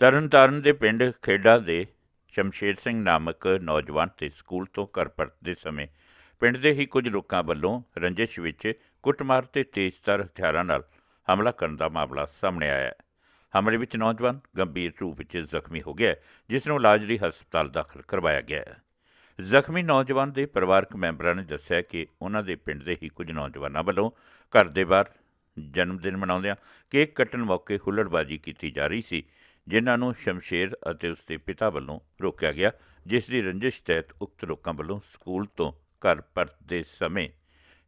ਤਰਨਤਾਰਨ ਦੇ ਪਿੰਡ ਖੇੜਾ ਦੇ ਸ਼ਮਸ਼ੇਰ ਸਿੰਘ ਨਾਮਕ ਨੌਜਵਾਨ ਤੇ ਸਕੂਲ ਤੋਂ ਘਰ ਪਰਤਦੇ ਸਮੇਂ ਪਿੰਡ ਦੇ ਹੀ ਕੁਝ ਲੋਕਾਂ ਵੱਲੋਂ ਰੰਜਿਸ਼ ਵਿੱਚ ਕੁੱਟਮਾਰ ਤੇ ਤੇਜ਼ਧਾਰ ਹਥਿਆਰਾਂ ਨਾਲ ਹਮਲਾ ਕਰਨ ਦਾ ਮਾਮਲਾ ਸਾਹਮਣੇ ਆਇਆ ਹੈ। ਹਮਲੇ ਵਿੱਚ ਨੌਜਵਾਨ ਗੰਭੀਰ ਰੂਪ ਵਿੱਚ ਜ਼ਖਮੀ ਹੋ ਗਿਆ ਜਿਸ ਨੂੰ ਇਲਾਜ ਲਈ ਹਸਪਤਾਲ ਦਾਖਲ ਕਰਵਾਇਆ ਗਿਆ ਹੈ। ਜ਼ਖਮੀ ਨੌਜਵਾਨ ਦੇ ਪਰਿਵਾਰਕ ਮੈਂਬਰਾਂ ਨੇ ਦੱਸਿਆ ਕਿ ਉਹਨਾਂ ਦੇ ਪਿੰਡ ਦੇ ਹੀ ਕੁਝ ਨੌਜਵਾਨਾਂ ਵੱਲੋਂ ਘਰ ਦੇ ਬਾਹਰ ਜਨਮ ਦਿਨ ਮਨਾਉਂਦਿਆਂ ਕੇਕ ਕੱਟਣ ਮੌਕੇ ਹੁੱਲੜਬਾਜ਼ੀ ਕੀਤੀ ਜਾ ਰਹੀ ਸੀ। ਜਿਨ੍ਹਾਂ ਨੂੰ ਸ਼ਮਸ਼ੇਰ ਅਤੇ ਉਸ ਦੇ ਪਿਤਾ ਵੱਲੋਂ ਰੋਕਿਆ ਗਿਆ, ਜਿਸ ਦੀ ਰੰਜਿਸ਼ ਤਹਿਤ ਉਕਤ ਲੋਕਾਂ ਵੱਲੋਂ ਸਕੂਲ ਤੋਂ ਘਰ ਪਰਤਦੇ ਸਮੇਂ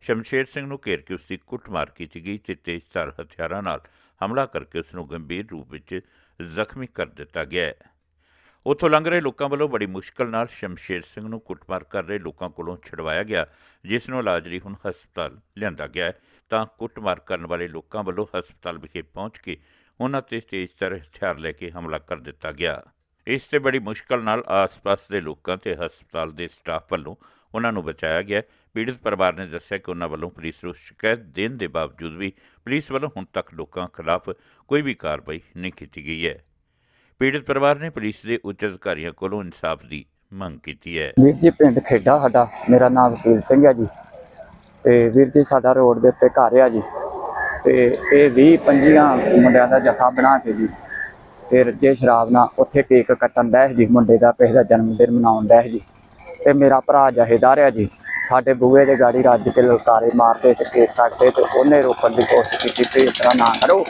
ਸ਼ਮਸ਼ੇਰ ਸਿੰਘ ਨੂੰ ਘੇਰ ਕੇ ਉਸ ਦੀ ਕੁੱਟਮਾਰ ਕੀਤੀ ਗਈ ਤੇ ਤੇਜ਼ਧਾਰ ਹਥਿਆਰਾਂ ਨਾਲ ਹਮਲਾ ਕਰਕੇ ਉਸ ਨੂੰ ਗੰਭੀਰ ਰੂਪ ਵਿੱਚ ਜ਼ਖਮੀ ਕਰ ਦਿੱਤਾ ਗਿਆ ਹੈ। ਉੱਥੋਂ ਲੰਘ ਰਹੇ ਲੋਕਾਂ ਵੱਲੋਂ ਬੜੀ ਮੁਸ਼ਕਲ ਨਾਲ ਸ਼ਮਸ਼ੇਰ ਸਿੰਘ ਨੂੰ ਕੁੱਟਮਾਰ ਕਰ ਰਹੇ ਲੋਕਾਂ ਕੋਲੋਂ ਛਡਵਾਇਆ ਗਿਆ, ਜਿਸ ਨੂੰ ਇਲਾਜ ਲਈ ਹੁਣ ਹਸਪਤਾਲ ਲਿਆਂਦਾ ਗਿਆ ਹੈ। ਤਾਂ ਕੁੱਟਮਾਰ ਕਰਨ ਵਾਲੇ ਲੋਕਾਂ ਵੱਲੋਂ ਹਸਪਤਾਲ ਵਿਖੇ ਪਹੁੰਚ ਕੇ ਉਹਨਾਂ ਤੇ ਤੇਜ਼ਧਾਰ ਹਥਿਆਰ ਲੈ ਕੇ ਹਮਲਾ ਕਰ ਦਿੱਤਾ ਗਿਆ। ਇਸ ਤੇ ਬੜੀ ਮੁਸ਼ਕਲ ਨਾਲ ਆਸ-ਪਾਸ ਦੇ ਲੋਕਾਂ ਤੇ ਹਸਪਤਾਲ ਦੇ ਸਟਾਫ ਵੱਲੋਂ ਉਹਨਾਂ ਨੂੰ ਬਚਾਇਆ ਗਿਆ। ਪੀੜਤ ਪਰਿਵਾਰ ਨੇ ਦੱਸਿਆ ਕਿ ਉਹਨਾਂ ਵੱਲੋਂ ਪੁਲਿਸ ਨੂੰ ਸ਼ਿਕਾਇਤ ਦੇਣ ਦੇ ਬਾਵਜੂਦ ਵੀ ਪੁਲਿਸ ਵੱਲੋਂ ਹੁਣ ਤੱਕ ਲੋਕਾਂ ਖਿਲਾਫ ਕੋਈ ਵੀ ਕਾਰਵਾਈ ਨਹੀਂ ਕੀਤੀ ਗਈ ਹੈ। ਪੀੜਤ ਪਰਿਵਾਰ ਨੇ ਪੁਲਿਸ ਦੇ ਉੱਚ ਅਧਿਕਾਰੀਆਂ ਕੋਲੋਂ ਇਨਸਾਫ ਦੀ ਮੰਗ ਕੀਤੀ ਹੈ। ਵੀਰ ਜੀ, ਪਿੰਡ ਖੇਡਾ ਸਾਡਾ। ਮੇਰਾ ਨਾਮ ਵਕੀਲ ਸਿੰਘ ਹੈ ਜੀ। ਤੇ ਵੀਰ ਜੀ, ਸਾਡਾ ਰੋਡ ਦੇ ਉੱਤੇ ਘਰ ਆ ਜੀ। ਤੇ ਇਹ 20 25 ਮੁੰਡਿਆਂ ਦਾ ਜਸਾ ਬਣਾ ਕੇ ਜੀ। ਤੇ ਰੱਜੇ ਸ਼ਰਾਬ ਨਾਲ ਉੱਥੇ ਕੇਕ ਕੱਟਣ ਦਾ ਜੀ, ਮੁੰਡੇ ਦਾ ਕਿਸੇ ਦਾ ਜਨਮ ਦਿਨ ਮਨਾਉਣ ਦਾ ਜੀ। ਤੇ ਮੇਰਾ ਭਰਾ ਜਹੇਦਾਰ ਆ ਜੀ। ਸਾਡੇ ਬੂਹੇ ਦੇ ਗਾੜੀ ਰੱਜ ਕੇ ਲਲਕਾਰੇ ਮਾਰਦੇ ਤੇ ਕੇਕ ਕੱਟਦੇ ਤੇ ਉਹਨੇ ਰੋਕਣ ਦੀ ਕੋਸ਼ਿਸ਼ ਕੀਤੀ ਤੇ ਇਸ ਤਰ੍ਹਾਂ ਨਾ ਕਰੋ।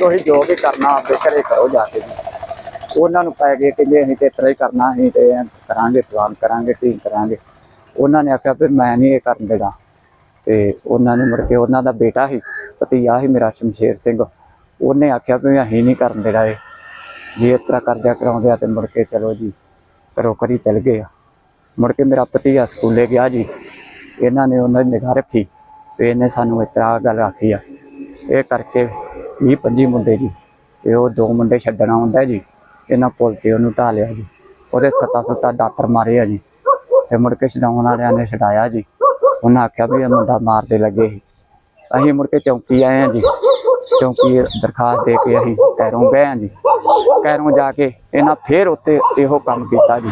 ਤੁਸੀਂ ਜੋ ਵੀ ਕਰਨਾ, ਆਪਦੇ ਘਰੇ ਕਰੋ ਜਾ ਕੇ ਜੀ। ਉਹਨਾਂ ਨੂੰ ਪੈ ਗਏ ਕਿ ਜੇ ਅਸੀਂ ਤੇ ਇਸ ਤਰ੍ਹਾਂ ਹੀ ਕਰਨਾ, ਅਸੀਂ ਤੇ ਐਂ ਕਰਾਂਗੇ ਪਲਾਨ ਕਰਾਂਗੇ ਠੀਕ ਕਰਾਂਗੇ। ਉਹਨਾਂ ਨੇ ਆਖਿਆ ਵੀ ਮੈਂ ਨਹੀਂ ਇਹ ਕਰਨ ਦੇਣਾ। ਤੇ ਉਹਨਾਂ ਨੇ ਮੁੜ ਕੇ ਉਹਨਾਂ ਦਾ ਬੇਟਾ ਸੀ, ਭਤੀਆ ਸੀ ਮੇਰਾ ਸ਼ਮਸ਼ੇਰ ਸਿੰਘ, ਉਹਨੇ ਆਖਿਆ ਵੀ ਅਸੀਂ ਨਹੀਂ ਕਰਨ ਦੇਣਾ ਇਹ। ਜੇ ਇਸ ਤਰ੍ਹਾਂ ਕਰਦਿਆ ਕਰਾਉਂਦੇ ਆ ਤੇ ਮੁੜ ਕੇ ਚਲੋ ਜੀ, ਘਰੋਂ ਕਰੀ ਚਲ ਗਏ ਆ। ਮੁੜ ਕੇ ਮੇਰਾ ਭਤੀਆ ਸਕੂਲੇ ਗਿਆ ਜੀ, ਇਹਨਾਂ ਨੇ ਉਹਨਾਂ ਦੀ ਨਿਗਾਹ ਰੱਖੀ ਤੇ ਇਹਨੇ ਸਾਨੂੰ ਇਸ ਤਰ੍ਹਾਂ ਗੱਲ ਆਖੀ ਆ। ਇਹ ਕਰਕੇ ਵੀਹ 25 ਮੁੰਡੇ ਜੀ, ਤੇ ਉਹ ਦੋ ਮੁੰਡੇ ਛੱਡਣਾ ਆਉਂਦਾ ਜੀ। ਇਹਨਾਂ ਪੁਲ ਤੇ ਉਹਨੂੰ ਢਾ ਲਿਆ ਜੀ। ਉਹਦੇ ਸੱਤਾ ਸੱਤਾ ਦਾਤਰ ਮਾਰੇ ਆ ਜੀ। ਤੇ ਮੁੜ ਕੇ ਛਡਾਉਣ ਵਾਲਿਆਂ ਨੇ ਛਡਾਇਆ ਜੀ। ਉਹਨਾਂ ਆਖਿਆ ਵੀ ਇਹ ਮੁੰਡਾ ਮਾਰਦੇ ਲੱਗੇ ਸੀ। ਅਸੀਂ ਮੁੜ ਕੇ ਚੌਂਕੀ ਆਏ ਆ ਜੀ। ਚੌਂਕੀ ਦਰਖਾਸਤ ਦੇ ਕੇ ਅਸੀਂ ਕੈਰੋਂ ਗਏ ਆ ਜੀ। ਕੈਰੋਂ ਜਾ ਕੇ ਇਹਨਾਂ ਫੇਰ ਉੱਤੇ ਇਹੋ ਕੰਮ ਕੀਤਾ ਜੀ।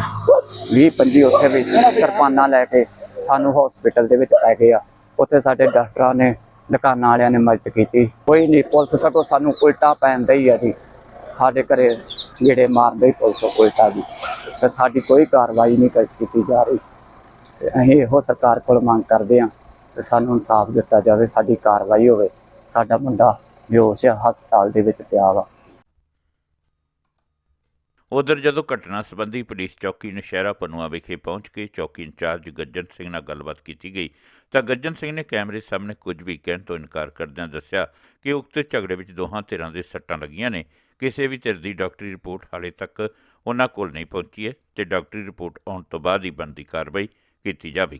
20 25 ਉੱਥੇ ਵੀ ਕਿਰਪਾਨਾਂ ਲੈ ਕੇ ਸਾਨੂੰ ਹਸਪੀਟਲ ਦੇ ਵਿੱਚ ਪੈ ਗਿਆ ਉੱਥੇ ਸਾਡੇ ਡਾਕਟਰਾਂ ਨੇ, ਦੁਕਾਨਾਂ ਵਾਲਿਆਂ ਨੇ ਮਦਦ ਕੀਤੀ। ਕੋਈ ਨਹੀਂ, ਪੁਲਿਸ ਸਗੋਂ ਸਾਨੂੰ ਉਲਟਾ ਪੈਂਦਾ ਹੀ ਆ ਜੀ। ਸਾਡੇ ਘਰੇ ਜਿਹੜੇ ਮਾਰਦੇ ਪੁਲਿਸ ਉਲਟਾ ਵੀ। ਤੇ ਸਾਡੀ ਕੋਈ ਕਾਰਵਾਈ ਨਹੀਂ ਕਰ- ਕੀਤੀ ਜਾ ਰਹੀ। ਤੇ ਅਸੀਂ ਇਹੋ ਸਰਕਾਰ ਕੋਲ ਮੰਗ ਕਰਦੇ ਹਾਂ ਤੇ ਸਾਨੂੰ ਇਨਸਾਫ ਦਿੱਤਾ ਜਾਵੇ, ਸਾਡੀ ਕਾਰਵਾਈ ਹੋਵੇ। ਸਾਡਾ ਮੁੰਡਾ ਬੇਹੋਸ਼ ਹਸਪਤਾਲ ਦੇ ਵਿੱਚ ਪਿਆ ਵਾ। ਉਧਰ ਜਦੋਂ ਘਟਨਾ ਸੰਬੰਧੀ ਪੁਲਿਸ ਚੌਕੀ ਨਸ਼ਹਿਰਾ ਪਨੂਆ ਵਿਖੇ ਪਹੁੰਚ ਕੇ ਚੌਕੀ ਇੰਚਾਰਜ ਗੱਜਨ ਸਿੰਘ ਨਾਲ ਗੱਲਬਾਤ ਕੀਤੀ ਗਈ, ਤਾਂ ਗੱਜਨ ਸਿੰਘ ਨੇ ਕੈਮਰੇ ਸਾਹਮਣੇ ਕੁਝ ਵੀ ਕਹਿਣ ਤੋਂ ਇਨਕਾਰ ਕਰਦਿਆਂ ਦੱਸਿਆ ਕਿ ਉਕਤ ਝਗੜੇ ਵਿੱਚ ਦੋਹਾਂ ਧਿਰਾਂ ਦੇ ਸੱਟਾਂ ਲੱਗੀਆਂ ਨੇ। ਕਿਸੇ ਵੀ ਧਿਰ ਦੀ ਡਾਕਟਰੀ ਰਿਪੋਰਟ ਹਾਲੇ ਤੱਕ ਉਹਨਾਂ ਕੋਲ ਨਹੀਂ ਪਹੁੰਚੀ ਹੈ ਤੇ ਡਾਕਟਰੀ ਰਿਪੋਰਟ ਆਉਣ ਤੋਂ ਬਾਅਦ ਹੀ ਬਣਦੀ ਕਾਰਵਾਈ ਕੀਤੀ ਜਾਵੇਗੀ।